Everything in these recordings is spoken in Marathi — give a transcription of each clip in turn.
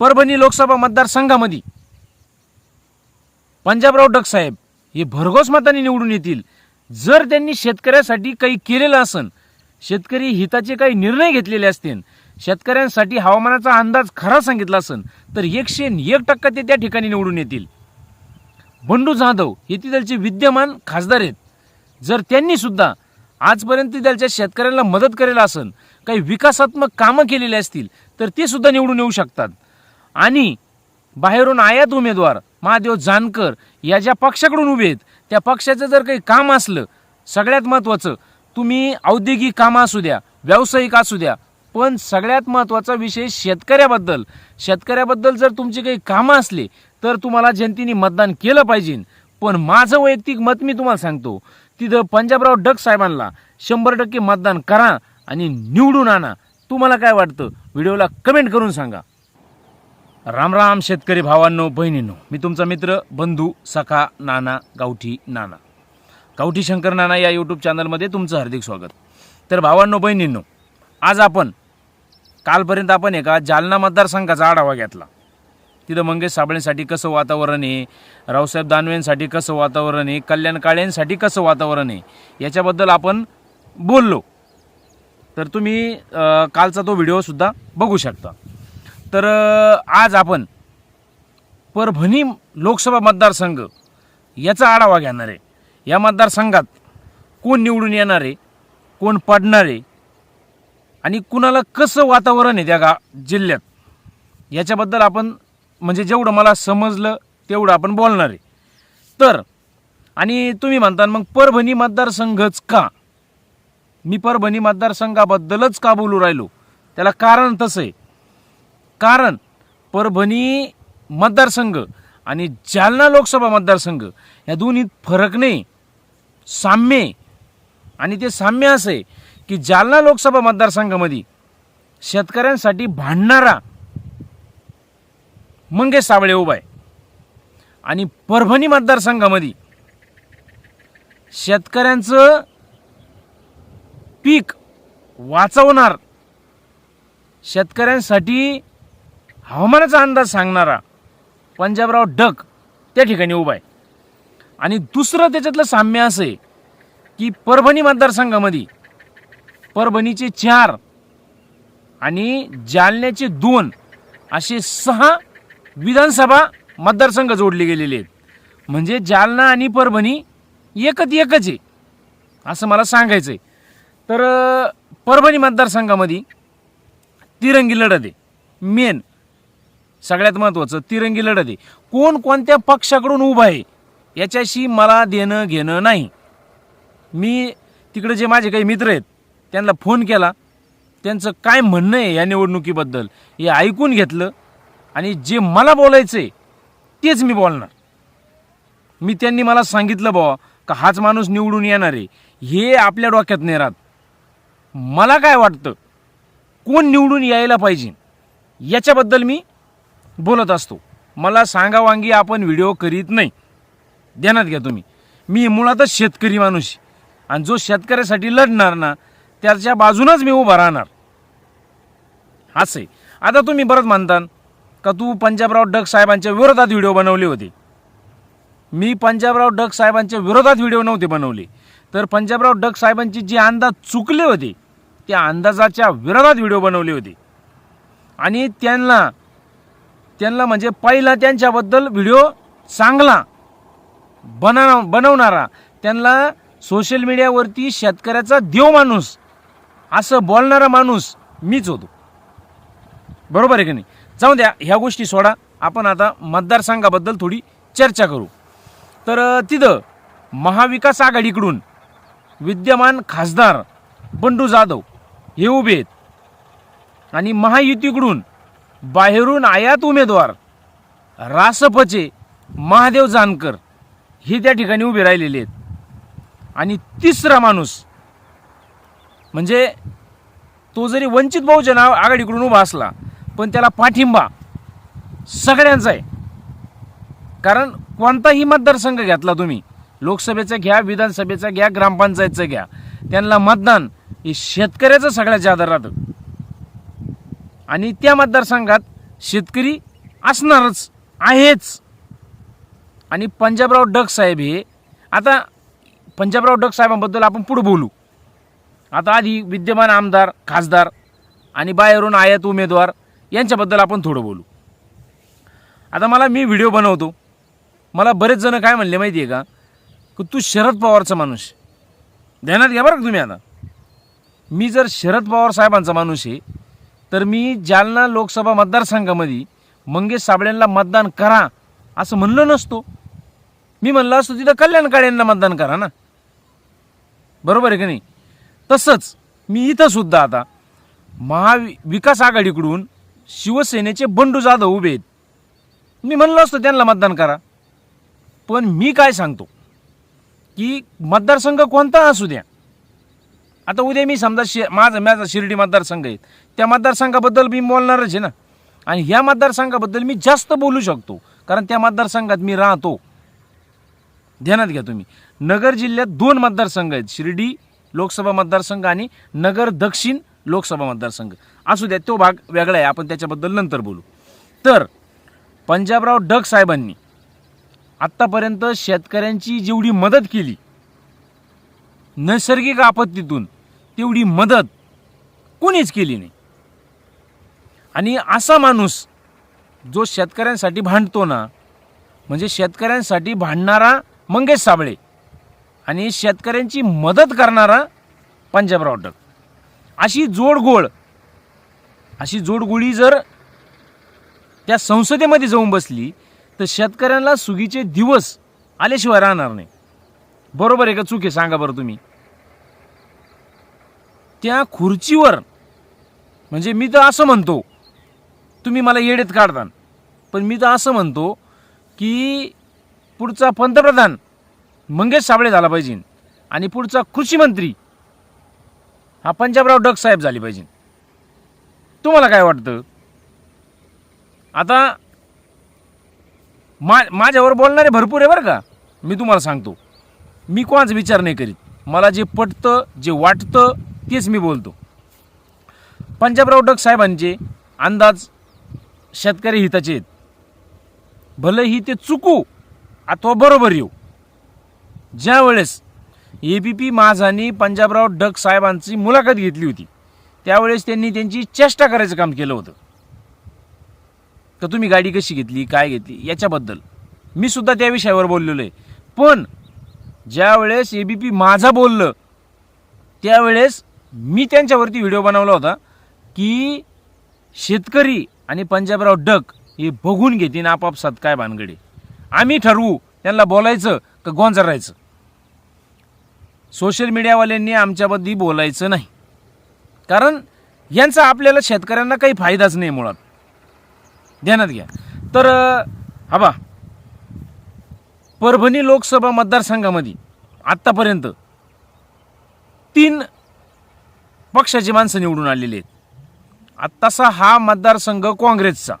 परभणी लोकसभा मतदारसंघामध्ये पंजाबराव डक साहेब हे भरघोस मताने निवडून येतील. जर त्यांनी शेतकऱ्यासाठी काही केलेलं असन शेतकरी हिताचे काही निर्णय घेतलेले असतील शेतकऱ्यांसाठी हवामानाचा अंदाज खरा सांगितला असन तर एकशे एक टक्का ते त्या ठिकाणी निवडून येतील. बंडू जाधव हे तिथलचे विद्यमान खासदार आहेत. जर त्यांनी सुद्धा आजपर्यंत तिथलच्या शेतकऱ्यांना मदत करेल असन काही विकासात्मक कामं केलेली असतील तर ते सुद्धा निवडून येऊ शकतात. आणि बाहेरून आयात उमेदवार महादेव जानकर या ज्या पक्षाकडून उभे आहेत त्या पक्षाचं जर काही काम असलं सगळ्यात महत्त्वाचं तुम्ही औद्योगिक कामं असू द्या व्यावसायिक असू द्या पण सगळ्यात महत्त्वाचा विषय शेतकऱ्याबद्दल. शेतकऱ्याबद्दल जर तुमची काही कामं असली तर तुम्हाला जनतेने मतदान केलं पाहिजे. पण माझं वैयक्तिक मत मी तुम्हाला सांगतो तिथं पंजाबराव डग साहेबांना शंभर टक्के मतदान करा आणि निवडून आणा. तुम्हाला काय वाटतं? व्हिडिओला कमेंट करून सांगा. राम राम शेतकरी भावांनो बहिणींनो. मी तुमचा मित्र बंधू सखा नाना गावठी नाना. गावठी शंकर नाना या यूट्यूब चॅनलमध्ये तुमचं हार्दिक स्वागत. तर भावांनो बहिणींनो आज आपण कालपर्यंत आपण एका जालना मतदारसंघाचा आढावा घेतला. तिथं मंगेश साबळेंसाठी कसं वातावरण आहे रावसाहेब दानवेंसाठी कसं वातावरण आहे कल्याण काळेंसाठी कसं वातावरण आहे याच्याबद्दल आपण बोललो. तर तुम्ही कालचा तो व्हिडिओसुद्धा बघू शकता. तर आज आपण परभणी लोकसभा मतदारसंघ याचा आढावा घेणार आहे. या मतदारसंघात कोण निवडून येणार आहे कोण पडणार आहे आणि कुणाला कसं वातावरण आहे त्या गा जिल्ह्यात? याच्याबद्दल आपण म्हणजे जेवढं मला समजलं तेवढं आपण बोलणार आहे. तर आणि तुम्ही म्हणता मग परभणी मतदारसंघच का? मी परभणी मतदारसंघाबद्दलच का बोलू राहिलो? त्याला कारण तसं आहे. कारण परभणी मतदारसंघ आणि जालना लोकसभा मतदारसंघ या दोन्हीत फरक नाही. साम्य आणि ते साम्य असं आहे की जालना लोकसभा मतदारसंघामध्ये शेतकऱ्यांसाठी भांडणारा मंगेश साबळे उभा आहे. आणि परभणी मतदारसंघामध्ये शेतकऱ्यांचं पीक वाचवणार शेतकऱ्यांसाठी हवामानाचा अंदाज सांगणारा पंजाबराव डक त्या ठिकाणी उभा आहे. आणि दुसरं त्याच्यातलं साम्य असं आहे की परभणी मतदारसंघामध्ये परभणीचे चार आणि जालन्याचे दोन असे सहा विधानसभा मतदारसंघ जोडले गेलेले आहेत. म्हणजे जालना आणि परभणी एकच एकच आहे असं मला सांगायचं आहे तर परभणी मतदारसंघामध्ये तिरंगी लढत आहे. मेन सगळ्यात महत्त्वाचं तिरंगी लढत. आहे कोण कोणत्या पक्षाकडून उभा आहे याच्याशी मला देणं घेणं नाही. मी तिकडे जे माझे काही मित्र आहेत त्यांना फोन केला. त्यांचं काय म्हणणं आहे या निवडणुकीबद्दल हे ऐकून घेतलं. आणि जे मला बोलायचं आहे तेच मी बोलणार. मी त्यांनी मला सांगितलं बुवा का हाच माणूस निवडून येणार आहे. हे आपल्या डोक्यात नाही राहत. मला काय वाटतं कोण निवडून यायला पाहिजे याच्याबद्दल मी बोलत असतो. मला सांगावांगी आपण व्हिडिओ करीत नाही. ध्यानात घ्या तुम्ही. मी मुळातच शेतकरी माणूस आणि जो शेतकऱ्यासाठी लढणार ना त्याच्या बाजूनच मी उभा राहणार. असं आहे. आता तुम्ही परत म्हणता का तू पंजाबराव डग साहेबांच्या विरोधात व्हिडिओ बनवले होते? मी पंजाबराव डग साहेबांच्या विरोधात व्हिडिओ नव्हते बनवले. तर पंजाबराव डग साहेबांचे जे अंदाज चुकले होते त्या अंदाजाच्या विरोधात व्हिडिओ बनवले होते. आणि त्यांना त्यांना म्हणजे पहिला त्यांच्याबद्दल व्हिडिओ चांगला बनव बनवणारा. त्यांना सोशल मीडियावरती शेतकऱ्याचा देव माणूस असं बोलणारा माणूस मीच होतो. बरोबर आहे की नाही? जाऊ द्या ह्या गोष्टी सोडा. आपण आता मतदारसंघाबद्दल थोडी चर्चा करू. तर तिथं महाविकास आघाडीकडून विद्यमान खासदार बंडू जाधव हे उभे आहेत. आणि महायुतीकडून बाहेरून आयात उमेदवार रासपचे महादेव जानकर हे त्या ठिकाणी उभे राहिलेले आहेत. आणि तिसरा माणूस म्हणजे तो जरी वंचित बहुजन आ- आघाडीकडून उभा असला पण त्याला पाठिंबा सगळ्यांचा आहे. कारण कोणताही मतदारसंघ घेतला तुम्ही लोकसभेचा घ्या विधानसभेचा घ्या ग्रामपंचायतचं घ्या त्यांना मतदान हे शेतकऱ्याचं सगळ्यात जादा राहतं आणि त्या मतदारसंघात शेतकरी असणारच आहेच. आणि पंजाबराव डग साहेब हे आता पंजाबराव डग साहेबांबद्दल आपण पुढे बोलू. आता आधी विद्यमान आमदार खासदार आणि बाहेरून आयात उमेदवार यांच्याबद्दल आपण थोडं बोलू. आता मला मी व्हिडिओ बनवतो. मला बरेच जण काय म्हणले माहिती आहे का? की तू शरद पवारचा माणूस ध्यानात घ्या बरं का तुम्ही आता. मी जर शरद पवार साहेबांचा माणूस आहे तर मी जालना लोकसभा मतदारसंघामध्ये मंगेश साबळेंना मतदान करा असं म्हणलं नसतो. मी म्हणलं असतो तिथं कल्याण काळेंना मतदान करा ना. बरोबर आहे की नाही? तसंच मी इथं सुद्धा आता महाविकास आघाडीकडून शिवसेनेचे बंडू जाधव उभे आहेत. मी म्हणलं असतो त्यांना मतदान करा. पण मी काय सांगतो की मतदारसंघ कोणता असू द्या आता उद्या मी समजा शि माझा माझा शिर्डी मतदारसंघ आहे. त्या मतदारसंघाबद्दल मी बोलणारच आहे ना. आणि ह्या मतदारसंघाबद्दल मी जास्त बोलू शकतो. कारण त्या मतदारसंघात मी राहतो. ध्यानात घ्या तुम्ही. नगर जिल्ह्यात दोन मतदारसंघ आहेत. शिर्डी लोकसभा मतदारसंघ आणि नगर दक्षिण लोकसभा मतदारसंघ. असू द्या तो भाग वेगळा आहे. आपण त्याच्याबद्दल नंतर बोलू. तर पंजाबराव डग साहेबांनी आत्तापर्यंत शेतकऱ्यांची जेवढी मदत केली नैसर्गिक आपत्तीतून तेवढी मदत कोणीच केली नाही. आणि असा माणूस जो शेतकऱ्यांसाठी भांडतो ना म्हणजे शेतकऱ्यांसाठी भांडणारा मंगेश साबळे आणि शेतकऱ्यांची मदत करणारा पंजाबराव डग. अशी जोडगोळ अशी जोडगोळी जर त्या संसदेमध्ये जाऊन बसली तर शेतकऱ्यांना सुगीचे दिवस आल्याशिवाय राहणार नाही. बरोबर आहे का चूक आहे? सांगा बरं तुम्ही. त्या खुर्चीवर म्हणजे मी तर असं म्हणतो तुम्ही मला येडेत काढता पण मी तर असं म्हणतो की पुढचा पंतप्रधान मंगेश साबळे झाला पाहिजे आणि पुढचा कृषी मंत्री हा पंजाबराव डग साहेब झाले पाहिजे. तुम्हाला काय वाटतं? आता मा माझ्यावर बोलणारे भरपूर आहे बरं का? मी तुम्हाला सांगतो. मी कोणाच विचार नाही करीत. मला जे पटतं जे वाटतं तेच मी बोलतो. पंजाबराव डग साहेबांचे अंदाज शेतकरी हिताचे आहेत. भलेही ते चुकू अथवा बरोबर येऊ. ज्या वेळेस ए बी पी माझानी पंजाबराव डग साहेबांची मुलाखत घेतली होती त्यावेळेस त्यांनी त्यांची चेष्टा करायचं काम केलं होतं. तर तुम्ही गाडी कशी घेतली काय घेतली याच्याबद्दल. मी सुद्धा त्या विषयावर बोललेलो आहे. पण ज्यावेळेस ए बी पी माझा बोललं त्यावेळेस मी त्यांच्यावरती व्हिडिओ बनवला होता की शेतकरी आणि पंजाबराव डक हे बघून घेतील आपापसात काय भानगडे. आम्ही ठरवू त्यांना बोलायचं का गोंजरायचं सोशल मीडियावाल्यांनी आमच्याबद्दल बोलायचं नाही. कारण यांचा आपल्याला शेतकऱ्यांना काही फायदाच नाही मुळात. ध्यानात घ्या. तर हा बा. परभणी लोकसभा मतदारसंघामध्ये आत्तापर्यंत तीन पक्षाची माणसं निवडून आलेली आहेत. आत्तासा हा मतदारसंघ काँग्रेसचा.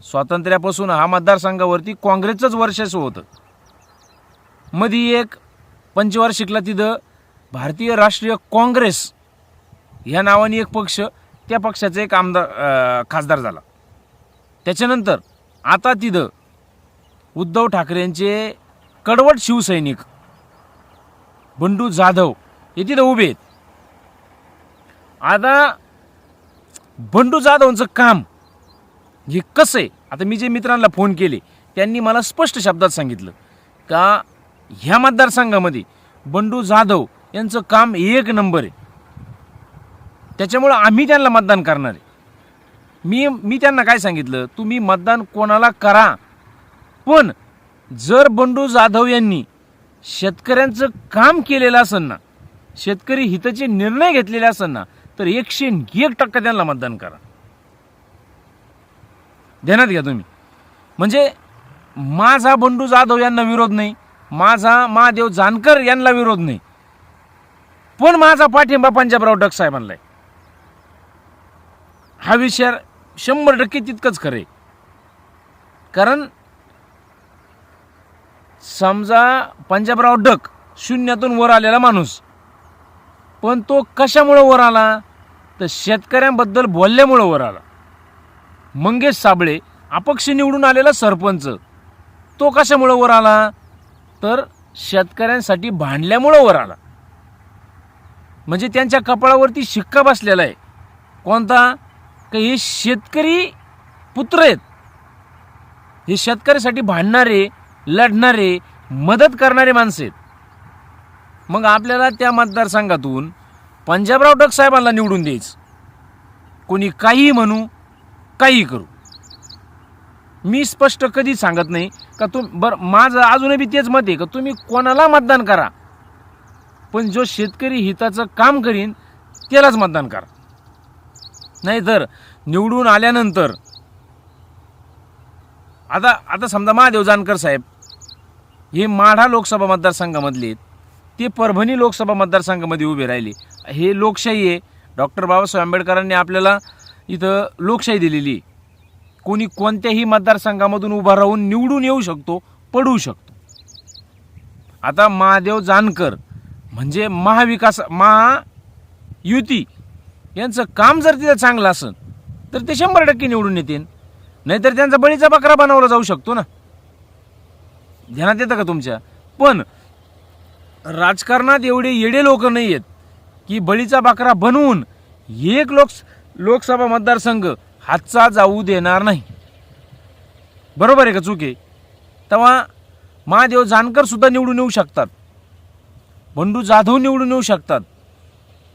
स्वातंत्र्यापासून हा मतदारसंघावरती काँग्रेसचंच वर्चस्व होतं. मध्ये एक पंचवार्षिकला तिथं भारतीय राष्ट्रीय काँग्रेस ह्या नावाने एक पक्ष त्या पक्षाचा एक आमदार खासदार झाला. त्याच्यानंतर आता तिथं उद्धव ठाकरेंचे कडवट शिवसैनिक बंडू जाधव हे तिथं उभे आहेत. आता बंडू जाधवचं काम हे कसं आहे? आता मी जे मित्रांना फोन केले त्यांनी मला स्पष्ट शब्दात सांगितलं का ह्या मतदारसंघामध्ये बंडू जाधव यांचं काम एक नंबर आहे. त्याच्यामुळं आम्ही त्यांना मतदान करणार आहे. मी मी त्यांना काय सांगितलं? तुम्ही मतदान कोणाला करा? पण जर बंडू जाधव यांनी शेतकऱ्यांचं काम केलेलं असेल ना शेतकरी हिताचे निर्णय घेतलेले असेल ना तर एकशे एक टक्का त्यांना मतदान करा. ध्यानात घ्या तुम्ही. म्हणजे माझा बंडू जाधव यांना विरोध नाही माझा महादेव जानकर यांना विरोध नाही. पण माझा पाठिंबा पंजाबराव डक साहेबांना आहे. हा विषय शंभर टक्के तितकंच खरं आहे. कारण समजा पंजाबराव डक शून्यातून वर आलेला माणूस पण तो कशामुळं वर आला? तर शेतकऱ्यांबद्दल बोलल्यामुळं वर आला. मंगेश साबळे अपक्ष निवडून आलेला सरपंच तो कशामुळं वर आला? तर शेतकऱ्यांसाठी भांडल्यामुळं वर आला. म्हणजे त्यांच्या कपाळावरती शिक्का बसलेला आहे. कोणता? का हे शेतकरी पुत्र आहेत. हे शेतकऱ्यासाठी भांडणारे लढणारे मदत करणारे माणसं आहेत. मग आपल्याला त्या मतदारसंघातून पंजाबराव डक साहेबांना निवडून द्यायचं. कोणी काहीही म्हणू काहीही करू. मी स्पष्ट कधी सांगत नाही का तुम बरं माझं अजूनही तेच मत आहे का तुम्ही कोणाला मतदान करा. पण जो शेतकरी हिताचं काम करीन त्यालाच मतदान करा. नाहीतर निवडून आल्यानंतर आता आता समजा महादेव जानकर साहेब हे माढा लोकसभा मतदारसंघामधले आहेत. ते परभणी लोकसभा मतदारसंघामध्ये उभे राहिले. हे लोकशाही आहे. डॉक्टर बाबासाहेब आंबेडकरांनी आपल्याला इथं लोकशाही दिलेली आहे. कोणी कोणत्याही मतदारसंघामधून उभा राहून निवडून येऊ शकतो पडू शकतो. आता महादेव जानकर म्हणजे महाविकास महायुती यांचं काम जर तिथं चांगलं असेल तर ते शंभर टक्के निवडून येतील. नाहीतर त्यांचा बळीचा बकरा बनवला जाऊ शकतो ना? ध्यानात येतं का तुमच्या? पण राजकारणात एवढे येडे लोक नाही आहेत की बळीचा बाकरा बनवून एक लोक लोकसभा मतदारसंघ हातचा जाऊ देणार नाही. बरोबर आहे का चूक आहे? तेव्हा महादेव जानकर सुद्धा निवडून येऊ शकतात. बंडू जाधव निवडून येऊ शकतात.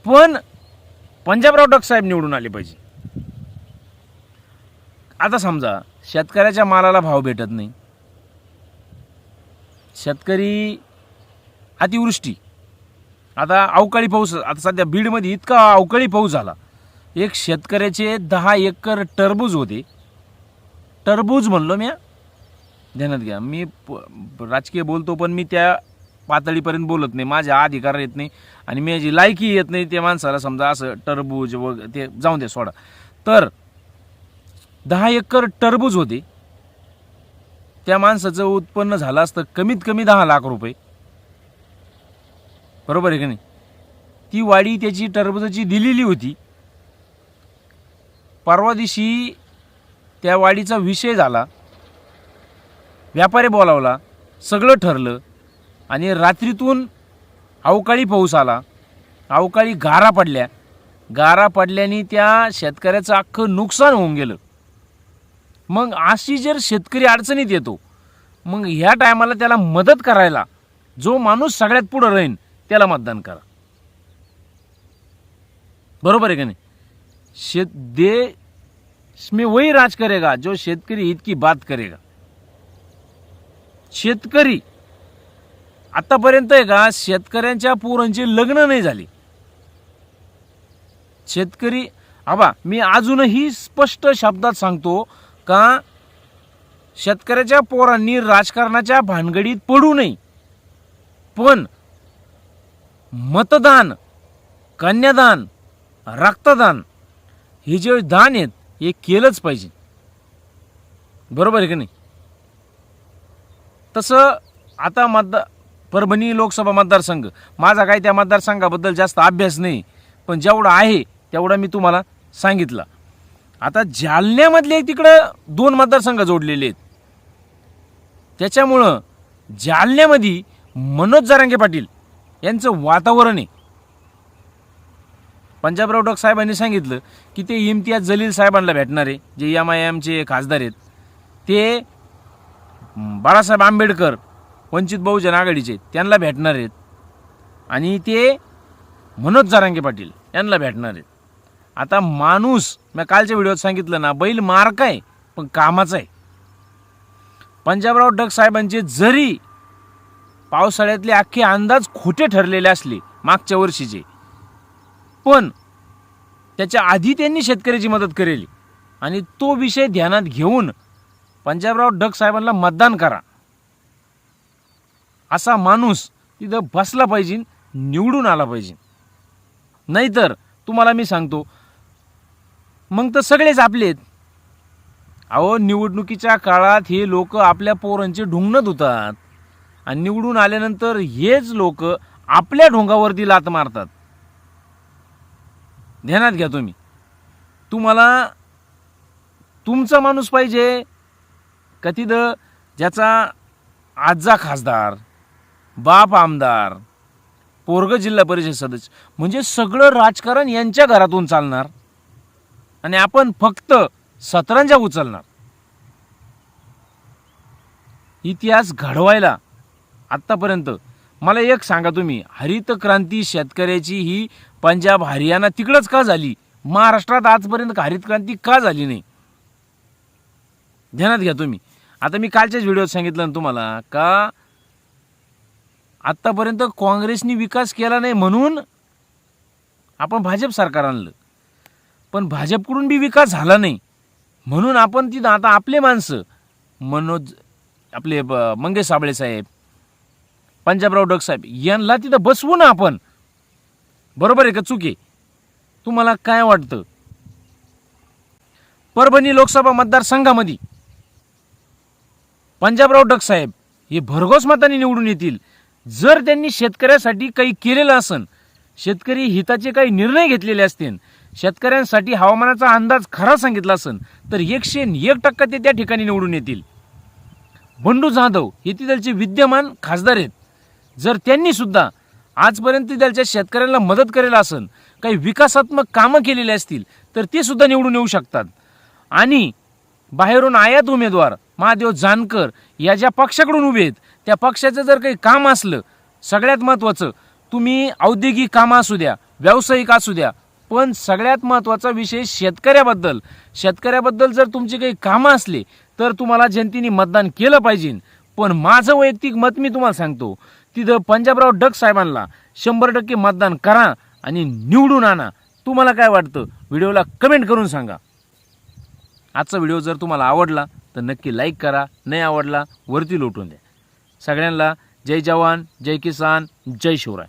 पण पंजाबराव डक साहेब निवडून आले पाहिजे. आता समजा शेतकऱ्याच्या मालाला भाव भेटत नाही. शेतकरी अतिवृष्टी. आता अवकाळी पाऊस आता सध्या बीडमध्ये इतका अवकाळी पाऊस झाला. एक शेतकऱ्याचे दहा एकर टरबूज होते. टरबूज म्हणलो मी हा. ध्यानात घ्या. मी प- राजकीय बोलतो पण मी त्या पातळीपर्यंत बोलत नाही. माझ्या अधिकार येत नाही आणि मी माझी लायकी येत नाही त्या माणसाला समजा असं टरबूज वग ते जाऊन दे सोडा. तर दहा एकर टरबूज होते. त्या माणसाचं उत्पन्न झालं असतं कमीत कमी दहा लाख रुपये. बरोबर आहे का नाही? ती वाडी त्याची टरबुजाची दिलेली होती. परवा दिवशी त्या वाडीचा विषय झाला. व्यापारी बोलावला. सगळं ठरलं. आणि रात्रीतून अवकाळी पाऊस आला. अवकाळी गारा पडल्या. गारा पडल्याने त्या शेतकऱ्याचं अख्खं नुकसान होऊन गेलं. मग अशी जर शेतकरी अडचणीत येतो मग ह्या टायमाला त्याला मदत करायला जो माणूस सगळ्यात पुढं राहीन त्याला मतदान करा. बरोबर आहे का नाही? शेत देश में वही राज करेगा जो शेतकरी हित की बात करेगा. शेतकरी आतापर्यंत आहे का शेतकऱ्यांच्या पोरांची लग्न नाही झाली. शेतकरी आबा मी अजूनही स्पष्ट शब्दात सांगतो का शेतकऱ्याच्या पोरांनी राजकारणाच्या भानगडीत पडू नये. पण मतदान कन्यादान रक्तदान हे जे दान आहेत हे केलंच पाहिजे. बरोबर आहे की नाही? तसं आता मतदा परभणी लोकसभा मतदारसंघ माझा काही त्या मतदारसंघाबद्दल जास्त अभ्यास नाही पण जेवढा आहे तेवढा मी तुम्हाला सांगितला. आता जालन्यामधले तिकडं दोन मतदारसंघ जोडलेले आहेत. त्याच्यामुळं जालन्यामध्ये मनोज जरांगे पाटील यांचं वातावरण आहे पंजाबराव डॉक साहेबांनी सांगितलं की ते इम्तियाज जलील साहेबांना भेटणार आहे जे एम आय एमचे खासदार आहेत. ते बाळासाहेब आंबेडकर वंचित बहुजन आघाडीचे त्यांना भेटणार आहेत. आणि ते मनोज जारांगे पाटील यांना भेटणार आहेत. आता माणूस मी कालच्या व्हिडिओत सांगितलं ना बैल मार्क आहे पण कामाचा आहे. पंजाबराव डग साहेबांचे जरी पावसाळ्यातले अख्खे अंदाज खोटे ठरलेले असले मागच्या वर्षीचे. पण त्याच्या आधी त्यांनी शेतकऱ्याची मदत करेली आणि तो विषय ध्यानात घेऊन पंजाबराव डग साहेबांना मतदान करा. असा माणूस तिथं बसला पाहिजे निवडून आला पाहिजे. नाहीतर तुम्हाला मी सांगतो मग तर सगळेच आपले अहो निवडणुकीच्या काळात हे लोक आपल्या पोरांचे ढुंगणत होतात आणि निवडून आल्यानंतर हेच लोक आपल्या ढोंगावरती लात मारतात. ध्यानात घ्या तुम्ही. तुम्हाला तुमचा माणूस पाहिजे का तिथं ज्याचा आजा खासदार बाप आमदार पोरग जिल्हा परिषद सदस्य म्हणजे सगळं राजकारण यांच्या घरातून चालणार. आणि आपण फक्त सतरंजा उचलणार. इतिहास घडवायला आत्तापर्यंत. मला एक सांगा तुम्ही हरित क्रांती शेतकऱ्याची ही पंजाब हरियाणा तिकडंच का झाली? महाराष्ट्रात आजपर्यंत हरित क्रांती का झाली नाही? ध्यानात घ्या तुम्ही. आता मी कालच्याच व्हिडिओत सांगितलं ना तुम्हाला का आत्तापर्यंत काँग्रेसनी विकास केला नाही म्हणून आपण भाजप सरकार आणलं. पण भाजपकडून बी विकास झाला नाही म्हणून आपण तिथं आता आपले माणसं मनोज आपले ब- मंगेश साबळे साहेब पंजाबराव डग साहेब यांना तिथं बसवू ना आपण. बरोबर आहे का चुकी? तुम्हाला काय वाटतं? परभणी लोकसभा मतदारसंघामध्ये पंजाबराव डग साहेब हे भरघोस मताने निवडून येतील. जर त्यांनी शेतकऱ्यासाठी काही केलेलं असन शेतकरी हिताचे काही निर्णय घेतलेले असतील शेतकऱ्यांसाठी हवामानाचा अंदाज खरा सांगितला असन तर एकशे एक टक्का ते त्या ठिकाणी निवडून येतील. बंडू जाधव हे तिथलचे विद्यमान खासदार आहेत. जर त्यांनी सुद्धा आजपर्यंत त्यांच्या शेतकऱ्यांना मदत करेल असेल काही विकासात्मक कामं केलेली असतील तर ते सुद्धा निवडून येऊ शकतात. आणि बाहेरून आयात उमेदवार महादेव जानकर या ज्या पक्षाकडून उभे आहेत त्या पक्षाचं जर काही काम असलं सगळ्यात महत्त्वाचं तुम्ही औद्योगिक कामं असू द्या व्यावसायिक असू द्या पण सगळ्यात महत्त्वाचा विषय शेतकऱ्याबद्दल. शेतकऱ्याबद्दल जर तुमची काही कामं असले तर तुम्हाला जनतेने मतदान केलं पाहिजे. पण माझं वैयक्तिक मत मी तुम्हाला सांगतो तिथं पंजाबराव डग साहेबांना शंभर टक्के मतदान करा आणि निवडून आणा. तुम्हाला काय वाटतं? व्हिडिओला कमेंट करून सांगा. आजचा व्हिडिओ जर तुम्हाला आवडला तर नक्की लाईक करा. नाही आवडला वरती लोटून द्या. सगळ्यांना जय जवान जय किसान जय शिवराय.